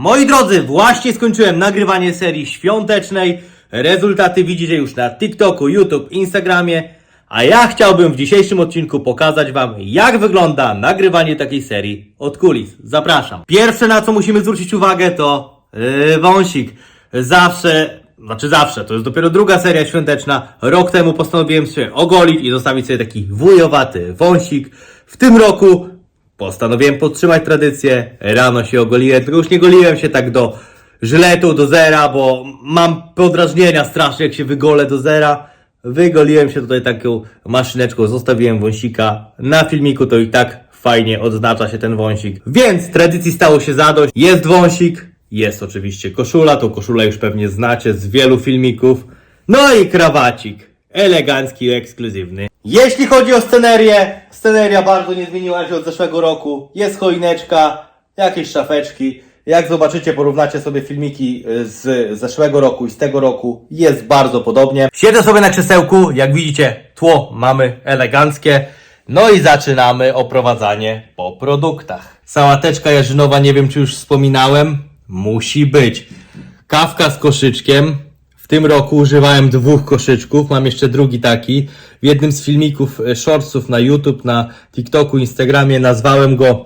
Moi drodzy, właśnie skończyłem nagrywanie serii świątecznej. Rezultaty widzicie już na TikToku, YouTube, Instagramie. A ja chciałbym w dzisiejszym odcinku pokazać Wam, jak wygląda nagrywanie takiej serii od kulis. Zapraszam. Pierwsze, na co musimy zwrócić uwagę, to yy, wąsik. Zawsze, znaczy zawsze, to jest dopiero druga seria świąteczna. Rok temu postanowiłem się ogolić i zostawić sobie taki wujowaty wąsik. W tym roku Postanowiłem podtrzymać tradycję. Rano się ogoliłem, tylko już nie goliłem się tak do żyletu, do zera, bo mam podrażnienia strasznie, jak się wygolę do zera. Wygoliłem się tutaj taką maszyneczką, zostawiłem wąsika. Na filmiku to i tak fajnie odznacza się ten wąsik. Więc tradycji stało się zadość. Jest wąsik, jest oczywiście koszula, tą koszulę już pewnie znacie z wielu filmików. No i krawacik. Elegancki, ekskluzywny. Jeśli chodzi o scenerię, sceneria bardzo nie zmieniła się od zeszłego roku. Jest choineczka, jakieś szafeczki. Jak zobaczycie, porównacie sobie filmiki y, z zeszłego roku i z tego roku, jest bardzo podobnie. Siedzę sobie na krzesełku, jak widzicie, tło mamy eleganckie. No i zaczynamy oprowadzanie po produktach. Sałateczka jarzynowa, nie wiem czy już wspominałem, musi być. Kawka z koszyczkiem, tym roku używałem dwóch koszyczków, mam jeszcze drugi taki. W jednym z filmików e, shortsów na YouTube, na TikToku, Instagramie nazwałem go,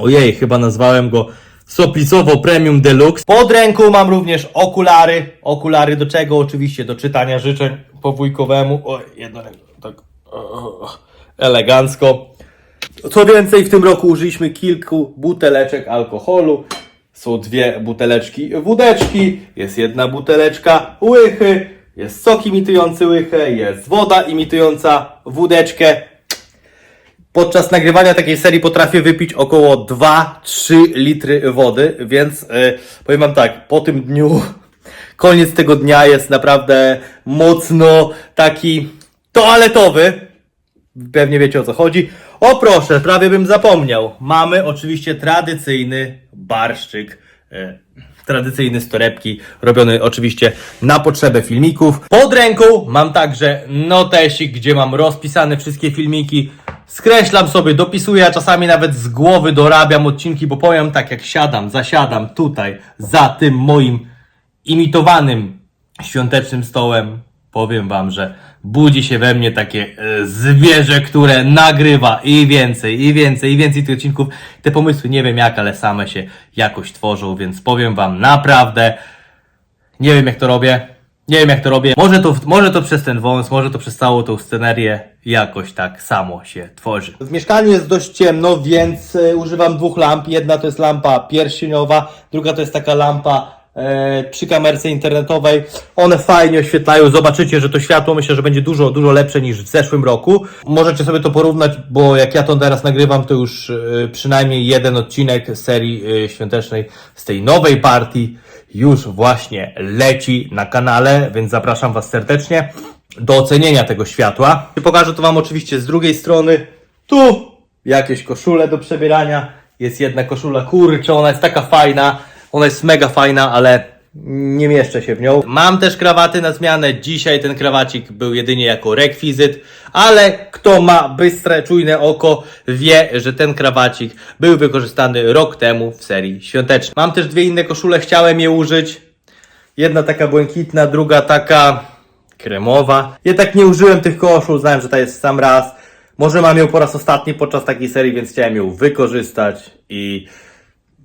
ojej, chyba nazwałem go Soplisowo Premium Deluxe. Pod ręką mam również okulary. Okulary do czego? Oczywiście do czytania życzeń po wujkowemu. Oj, jedno tak elegancko. Co więcej, w tym roku użyliśmy kilku buteleczek alkoholu. Są dwie buteleczki wódeczki, jest jedna buteleczka łychy, jest sok imitujący łychę, jest woda imitująca wódeczkę. Podczas nagrywania takiej serii potrafię wypić około 2-3 litry wody, więc yy, powiem Wam tak, po tym dniu, koniec tego dnia jest naprawdę mocno taki toaletowy. Pewnie wiecie o co chodzi. O proszę, prawie bym zapomniał. Mamy oczywiście tradycyjny barszczyk. E, tradycyjny z torebki, robiony oczywiście na potrzebę filmików. Pod ręką mam także notesik, gdzie mam rozpisane wszystkie filmiki. Skreślam sobie, dopisuję, a czasami nawet z głowy dorabiam odcinki, bo powiem tak, jak siadam, zasiadam tutaj za tym moim imitowanym świątecznym stołem, powiem wam, że budzi się we mnie takie e, zwierzę, które nagrywa i więcej, i więcej, i więcej tych odcinków. Te pomysły nie wiem jak, ale same się jakoś tworzą, więc powiem wam naprawdę, nie wiem jak to robię. Nie wiem jak to robię. Może to, może to przez ten wąs, może to przez całą tą scenerię jakoś tak samo się tworzy. W mieszkaniu jest dość ciemno, więc e, używam dwóch lamp. Jedna to jest lampa pierścieniowa, druga to jest taka lampa przy kamerce internetowej. One fajnie oświetlają. Zobaczycie, że to światło myślę, że będzie dużo, dużo lepsze niż w zeszłym roku. Możecie sobie to porównać, bo jak ja to teraz nagrywam, to już e, przynajmniej jeden odcinek serii e, świątecznej z tej nowej partii już właśnie leci na kanale, więc zapraszam Was serdecznie do ocenienia tego światła. Pokażę to Wam oczywiście z drugiej strony. Tu jakieś koszule do przebierania. Jest jedna koszula, kurczę, ona jest taka fajna. Ona jest mega fajna, ale nie mieszczę się w nią. Mam też krawaty na zmianę. Dzisiaj ten krawacik był jedynie jako rekwizyt, ale kto ma bystre, czujne oko, wie, że ten krawacik był wykorzystany rok temu w serii świątecznej. Mam też dwie inne koszule, chciałem je użyć. Jedna taka błękitna, druga taka kremowa. Ja tak nie użyłem tych koszul, znałem, że ta jest sam raz. Może mam ją po raz ostatni podczas takiej serii, więc chciałem ją wykorzystać i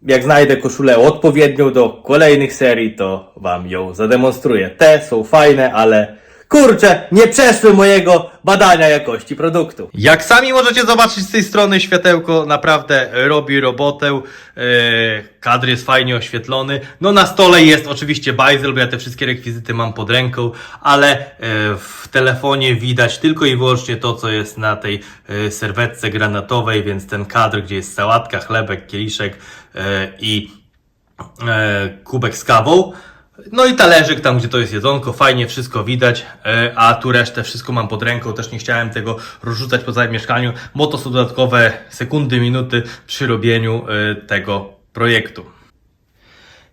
jak znajdę koszulę odpowiednią do kolejnych serii, to wam ją zademonstruję. Te są fajne, ale kurczę, nie przeszły mojego badania jakości produktu. Jak sami możecie zobaczyć z tej strony, światełko naprawdę robi robotę. Yy, kadr jest fajnie oświetlony. No na stole jest oczywiście bajzel, bo ja te wszystkie rekwizyty mam pod ręką, ale yy, w telefonie widać tylko i wyłącznie to, co jest na tej yy, serwetce granatowej, więc ten kadr, gdzie jest sałatka, chlebek, kieliszek i e, kubek z kawą. No i talerzyk tam, gdzie to jest jedzonko, fajnie wszystko widać, e, a tu resztę wszystko mam pod ręką, też nie chciałem tego rozrzucać po całym mieszkaniu, bo to są dodatkowe sekundy, minuty przy robieniu e, tego projektu.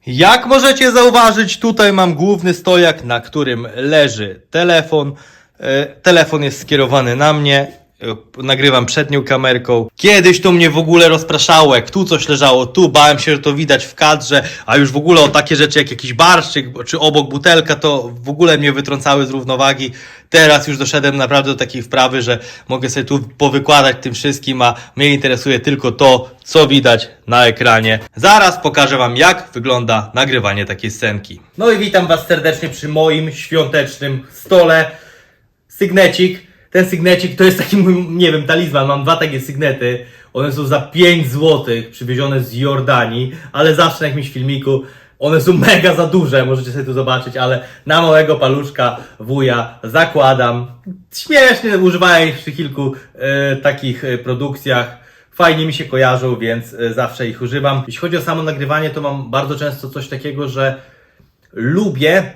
Jak możecie zauważyć, tutaj mam główny stojak, na którym leży telefon. E, Telefon jest skierowany na mnie. E, nagrywam przednią kamerką. Kiedyś to mnie w ogóle rozpraszało, jak tu coś leżało, tu bałem się, że to widać w kadrze, a już w ogóle o takie rzeczy jak jakiś barszczyk, czy obok butelka, to w ogóle mnie wytrącały z równowagi. Teraz już doszedłem naprawdę do takiej wprawy, że mogę sobie tu powykładać tym wszystkim, a mnie interesuje tylko to, co widać na ekranie. Zaraz pokażę Wam, jak wygląda nagrywanie takiej scenki. No i witam Was serdecznie przy moim świątecznym stole. Sygnecik. Ten sygnecik to jest taki mój, nie wiem, talizman. Mam dwa takie sygnety. One są za 5 zł, przywiezione z Jordanii, ale zawsze na jakimś filmiku. One są mega za duże, możecie sobie tu zobaczyć, ale na małego paluszka wuja zakładam. Śmiesznie używałem ich przy kilku e, takich e, produkcjach. Fajnie mi się kojarzą, więc e, zawsze ich używam. Jeśli chodzi o samo nagrywanie, to mam bardzo często coś takiego, że lubię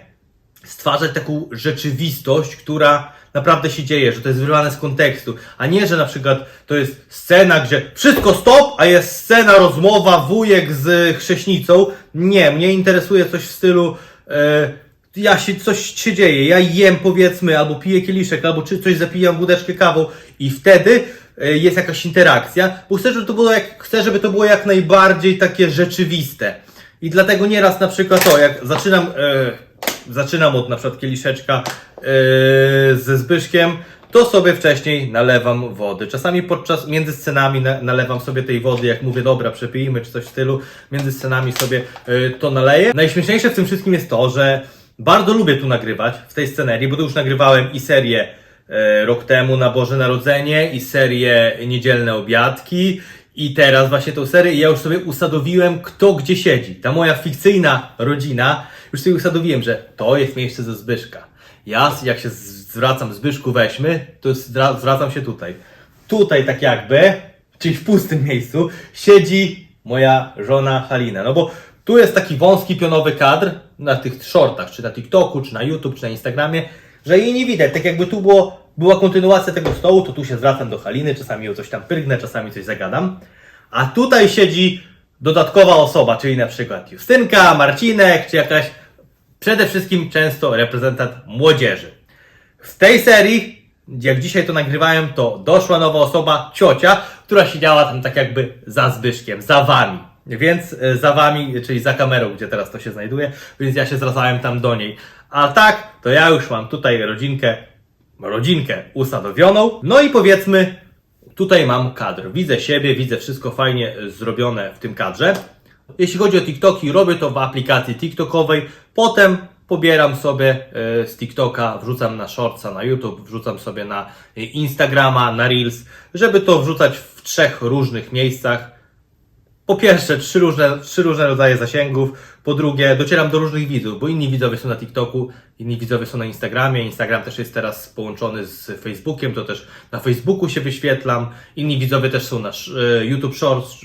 stwarzać taką rzeczywistość, która naprawdę się dzieje, że to jest wyrwane z kontekstu, a nie, że na przykład to jest scena, gdzie wszystko stop, a jest scena, rozmowa, wujek z chrześnicą. Nie, mnie interesuje coś w stylu e, ja się, coś się dzieje, ja jem powiedzmy, albo piję kieliszek, albo czy coś zapijam wódeczkę kawą i wtedy e, jest jakaś interakcja, bo chcę, żeby to było jak, chcę, żeby to było jak najbardziej takie rzeczywiste. I dlatego nieraz na przykład to, jak zaczynam, e, zaczynam od na przykład kieliszeczka e, ze Zbyszkiem, to sobie wcześniej nalewam wody. Czasami podczas, między scenami na, nalewam sobie tej wody, jak mówię, dobra, przepijmy, czy coś w stylu, między scenami sobie e, to naleję. Najśmieszniejsze w tym wszystkim jest to, że bardzo lubię tu nagrywać, w tej scenerii, bo tu już nagrywałem i serię e, rok temu na Boże Narodzenie, i serię Niedzielne Obiadki, i teraz właśnie tą serię ja już sobie usadowiłem, kto gdzie siedzi. Ta moja fikcyjna rodzina, już sobie usadowiłem, że to jest miejsce ze Zbyszka. Ja, jak się zwracam, Zbyszku weźmy, to zwracam się tutaj. Tutaj tak jakby, czyli w pustym miejscu, siedzi moja żona Halina. No bo tu jest taki wąski pionowy kadr na tych shortach, czy na TikToku, czy na YouTube, czy na Instagramie, że jej nie widać. Tak jakby tu było, była kontynuacja tego stołu, to tu się zwracam do Haliny, czasami ją coś tam pyrgnę, czasami coś zagadam. A tutaj siedzi dodatkowa osoba, czyli na przykład Justynka, Marcinek, czy jakaś przede wszystkim często reprezentant młodzieży. W tej serii, jak dzisiaj to nagrywałem, to doszła nowa osoba, ciocia, która siedziała tam tak jakby za Zbyszkiem, za wami. Więc e, za wami, czyli za kamerą, gdzie teraz to się znajduje, więc ja się zwracałem tam do niej. A tak, to ja już mam tutaj rodzinkę, rodzinkę usadowioną. No i powiedzmy, tutaj mam kadr. Widzę siebie, widzę wszystko fajnie zrobione w tym kadrze. Jeśli chodzi o TikToki, robię to w aplikacji TikTokowej. Potem pobieram sobie e, z TikToka, wrzucam na Shortsa, na YouTube, wrzucam sobie na e, Instagrama, na Reels, żeby to wrzucać w trzech różnych miejscach. Po pierwsze, trzy różne, trzy różne rodzaje zasięgów. Po drugie, docieram do różnych widzów, bo inni widzowie są na TikToku, inni widzowie są na Instagramie. Instagram też jest teraz połączony z Facebookiem, to też na Facebooku się wyświetlam. Inni widzowie też są na e, YouTube Shorts.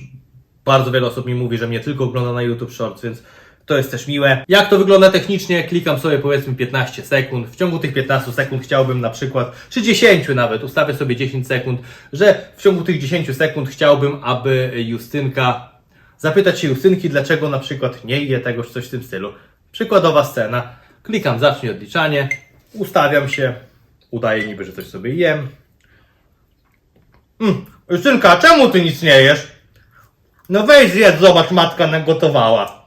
Bardzo wiele osób mi mówi, że mnie tylko ogląda na YouTube Shorts, więc to jest też miłe. Jak to wygląda technicznie? Klikam sobie powiedzmy 15 sekund. W ciągu tych 15 sekund chciałbym na przykład, czy 10 nawet, ustawię sobie 10 sekund, że w ciągu tych 10 sekund chciałbym, aby Justynka, zapytać się Justynki, dlaczego na przykład nie je tego, coś w tym stylu. Przykładowa scena. Klikam zacznij odliczanie, ustawiam się, udaję niby, że coś sobie jem. Mm, Justynka, czemu ty nic nie jesz? No weź zjedz, zobacz, matka nagotowała.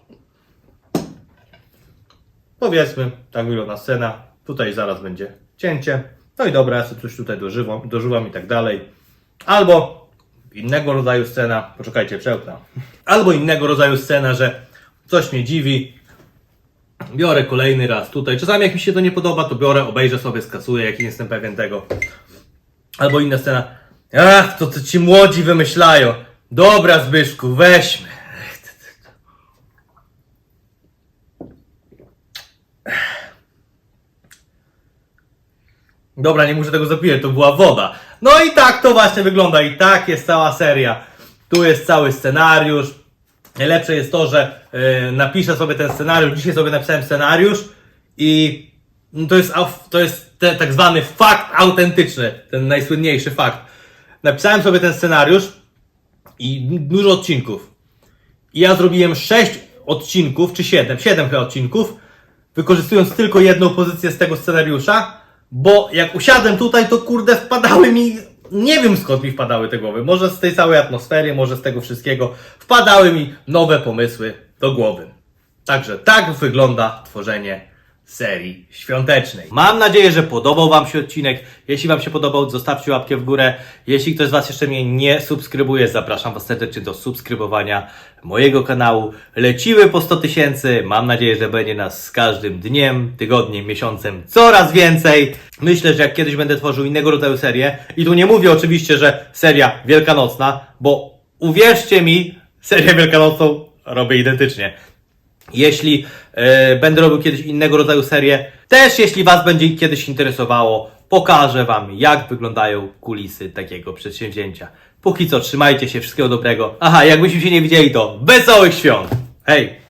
Powiedzmy, tak wygląda scena. Tutaj zaraz będzie cięcie. No i dobra, ja sobie coś tutaj dożywam, dożywam i tak dalej. Albo innego rodzaju scena, poczekajcie, przełknę. Albo innego rodzaju scena, że coś mnie dziwi. Biorę kolejny raz tutaj. Czasami jak mi się to nie podoba, to biorę, obejrzę sobie, skasuję, jak nie jestem pewien tego. Albo inna scena. Ach, to co ci młodzi wymyślają. Dobra, Zbyszku, weźmy. Dobra, nie muszę tego zapijać, to była woda. No i tak to właśnie wygląda. I tak jest cała seria. Tu jest cały scenariusz. Najlepsze jest to, że yy, napiszę sobie ten scenariusz. Dzisiaj sobie napisałem scenariusz i no to jest, to jest ten tak zwany fakt autentyczny, ten najsłynniejszy fakt. Napisałem sobie ten scenariusz i dużo odcinków. I ja zrobiłem 6 odcinków, czy 7, 7 chyba odcinków, wykorzystując tylko jedną pozycję z tego scenariusza, bo jak usiadłem tutaj, to kurde wpadały mi nie wiem skąd mi wpadały te głowy. Może z tej całej atmosfery, może z tego wszystkiego wpadały mi nowe pomysły do głowy. Także tak wygląda tworzenie serii świątecznej. Mam nadzieję, że podobał Wam się odcinek. Jeśli Wam się podobał, zostawcie łapkę w górę. Jeśli ktoś z Was jeszcze mnie nie subskrybuje, zapraszam Was serdecznie do subskrybowania mojego kanału. Lecimy po 100 tysięcy. Mam nadzieję, że będzie nas z każdym dniem, tygodniem, miesiącem coraz więcej. Myślę, że jak kiedyś będę tworzył innego rodzaju serię, i tu nie mówię oczywiście, że seria wielkanocna, bo uwierzcie mi, serię wielkanocną robię identycznie. Jeśli e, będę robił kiedyś innego rodzaju serię, też jeśli Was będzie kiedyś interesowało, pokażę Wam, jak wyglądają kulisy takiego przedsięwzięcia. Póki co, trzymajcie się, wszystkiego dobrego. Aha, jakbyśmy się nie widzieli, to wesołych świąt! Hej!